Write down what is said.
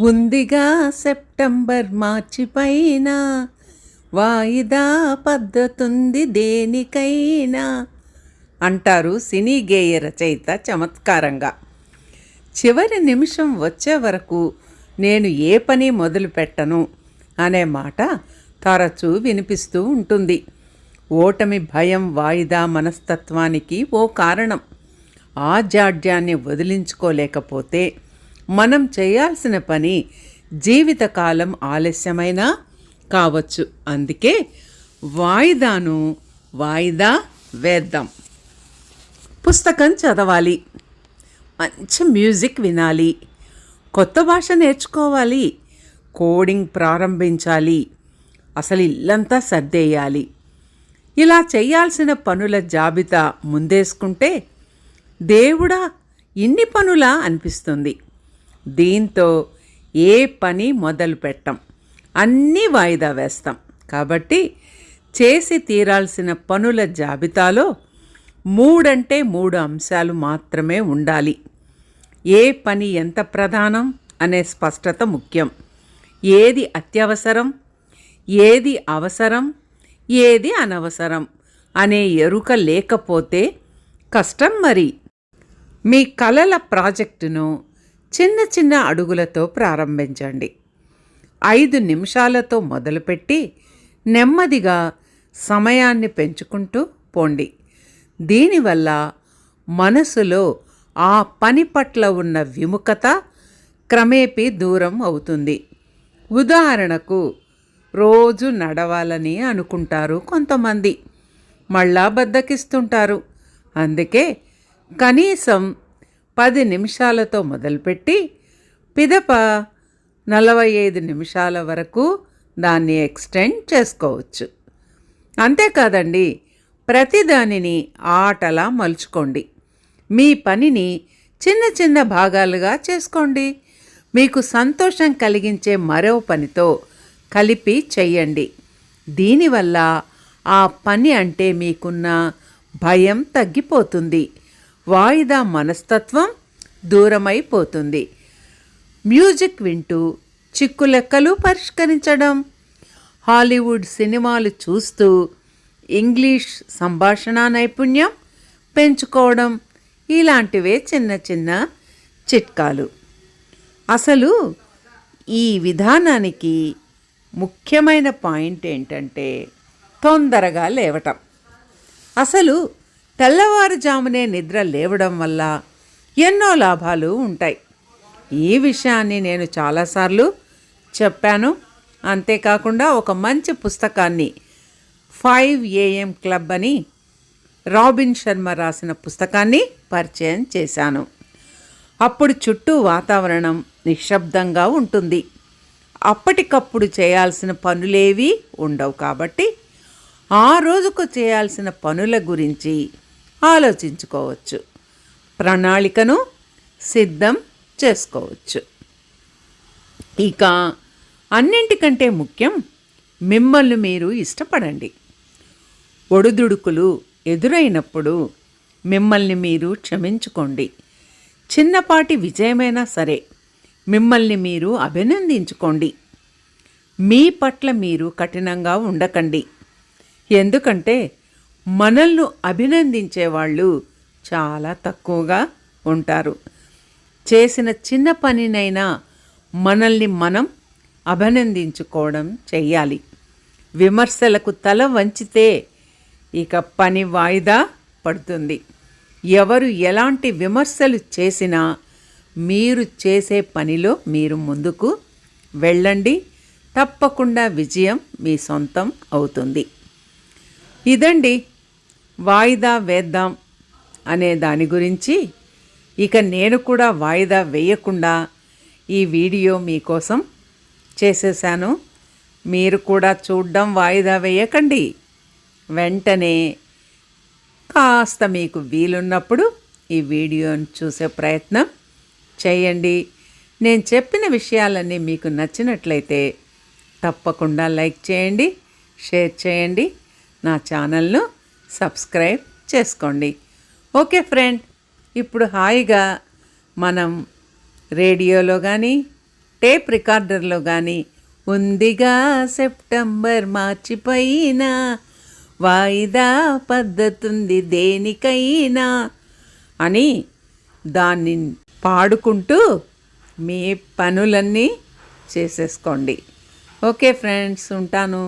ఉందిగా సెప్టెంబర్ మార్చి పైన వాయిదా పద్ధతుంది దేనికైనా అంటారు సినీ గేయ రచయిత చమత్కారంగా. చివరి నిమిషం వచ్చే వరకు నేను ఏ పని మొదలు పెట్టను అనే మాట తరచూ వినిపిస్తూ ఉంటుంది. ఓటమి భయం వాయిదా మనస్తత్వానికి ఓ కారణం. ఆ జాడ్యాన్ని వదిలించుకోలేకపోతే మనం చేయాల్సిన పని జీవితకాలం ఆలస్యమైనా కావచ్చు. అందుకే వాయిదాను వాయిదా వేద్దాం. పుస్తకం చదవాలి. మంచి మ్యూజిక్ వినాలి. కొత్త భాష నేర్చుకోవాలి. కోడింగ్ ప్రారంభించాలి. అసలు ఇల్లంతా సర్దేయాలి. ఇలా చేయాల్సిన పనుల జాబితా ముందేసుకుంటే దేవుడా ఇన్ని పనులా అనిపిస్తుంది. దీంతో ఏ పని మొదలు పెట్టం. అన్నీ వాయిదా వేస్తాం. కాబట్టి చేసి తీరాల్సిన పనుల జాబితాలో మూడంటే మూడు అంశాలు మాత్రమే ఉండాలి. ఏ పని ఎంత ప్రధానం అనే స్పష్టత ముఖ్యం. ఏది అత్యవసరం ఏది అవసరం ఏది అనవసరం అనే ఎరుక లేకపోతే కష్టం మరి. మీ కలల ప్రాజెక్టును చిన్న చిన్న అడుగులతో ప్రారంభించండి. ఐదు నిమిషాలతో మొదలుపెట్టి నెమ్మదిగా సమయాన్ని పెంచుకుంటూ పోండి. దీనివల్ల మనసులో ఆ పని పట్ల ఉన్న విముఖత క్రమేపీ దూరం అవుతుంది. ఉదాహరణకు రోజు నడవాలని అనుకుంటారు కొంతమంది. మళ్ళా బద్దకిస్తుంటారు. అందుకే కనీసం పది నిమిషాలతో మొదలుపెట్టి పిదప నలభై ఐదు నిమిషాల వరకు దాన్ని ఎక్స్టెండ్ చేసుకోవచ్చు. అంతేకాదండి ప్రతిదానిని ఆటలా మలుచుకోండి. మీ పనిని చిన్న చిన్న భాగాలుగా చేసుకోండి. మీకు సంతోషం కలిగించే మరో పనితో కలిపి చెయ్యండి దీనివల్ల ఆ పని అంటే మీకున్న భయం తగ్గిపోతుంది. వాయిదా మనస్తత్వం దూరమైపోతుంది. మ్యూజిక్ వింటూ చిక్కు లెక్కలు పరిష్కరించడం హాలీవుడ్ సినిమాలు చూస్తూ ఇంగ్లీష్ సంభాషణ నైపుణ్యం పెంచుకోవడం ఇలాంటివే చిన్న చిన్న చిట్కాలు. అసలు ఈ విధానానికి ముఖ్యమైన పాయింట్ ఏంటంటే తొందరగా లేవటం. అసలు తెల్లవారుజామునే నిద్ర లేవడం వల్ల ఎన్నో లాభాలు ఉంటాయి. ఈ విషయాన్ని నేను చాలాసార్లు చెప్పాను. అంతేకాకుండా ఒక మంచి పుస్తకాన్ని ఫైవ్ ఏఎం క్లబ్ అని రాబిన్ శర్మ రాసిన పుస్తకాన్ని పరిచయం చేశాను. అప్పుడు చుట్టూ వాతావరణం నిశ్శబ్దంగా ఉంటుంది. అప్పటికప్పుడు చేయాల్సిన పనులేవి ఉండవు కాబట్టి ఆ రోజుకు చేయాల్సిన పనుల గురించి ఆలోచించుకోవచ్చు. ప్రణాళికను సిద్ధం చేసుకోవచ్చు. ఇక అన్నింటికంటే ముఖ్యం మిమ్మల్ని మీరు ఇష్టపడండి. ఒడుదుడుకులు ఎదురైనప్పుడు మిమ్మల్ని మీరు క్షమించుకోండి. చిన్నపాటి విజయమైనా సరే మిమ్మల్ని మీరు అభినందించుకోండి. మీ పట్ల మీరు కఠినంగా ఉండకండి. ఎందుకంటే మనల్ని అభినందించే వాళ్ళు చాలా తక్కువగా ఉంటారు. చేసిన చిన్న పనినైనా మనల్ని మనం అభినందించుకోవడం చెయ్యాలి. విమర్శలకు తల వంచితే ఇక పని వాయిదా పడుతుంది. ఎవరు ఎలాంటి విమర్శలు చేసినా మీరు చేసే పనిలో మీరు ముందుకు వెళ్ళండి. తప్పకుండా విజయం మీ సొంతం అవుతుంది. ఇదండి వాయిదా వేద్దాం అనే దాని గురించి ఇక నేను కూడా వాయిదా వేయకుండా ఈ వీడియో మీకోసం చేసేసాను మీరు కూడా చూడడం వాయిదా వేయకండి. వెంటనే కాస్త మీకు వీలున్నప్పుడు ఈ వీడియోని చూసే ప్రయత్నం చేయండి. నేను చెప్పిన విషయాలన్నీ మీకు నచ్చినట్లయితే తప్పకుండా లైక్ చేయండి షేర్ చేయండి. నా ఛానల్ను సబ్స్క్రైబ్ చేసుకోండి. ఓకే ఫ్రెండ్ ఇప్పుడు హాయిగా మనం రేడియోలో కానీ టేప్ రికార్డర్లో కానీ ఉందిగా సెప్టెంబర్ మార్చిపోయినా వాయిదా పద్ధతుంది దేనికైనా అని దాన్ని పాడుకుంటూ మీ పనులన్నీ చేసేసుకోండి. ఓకే ఫ్రెండ్స్ ఉంటాను.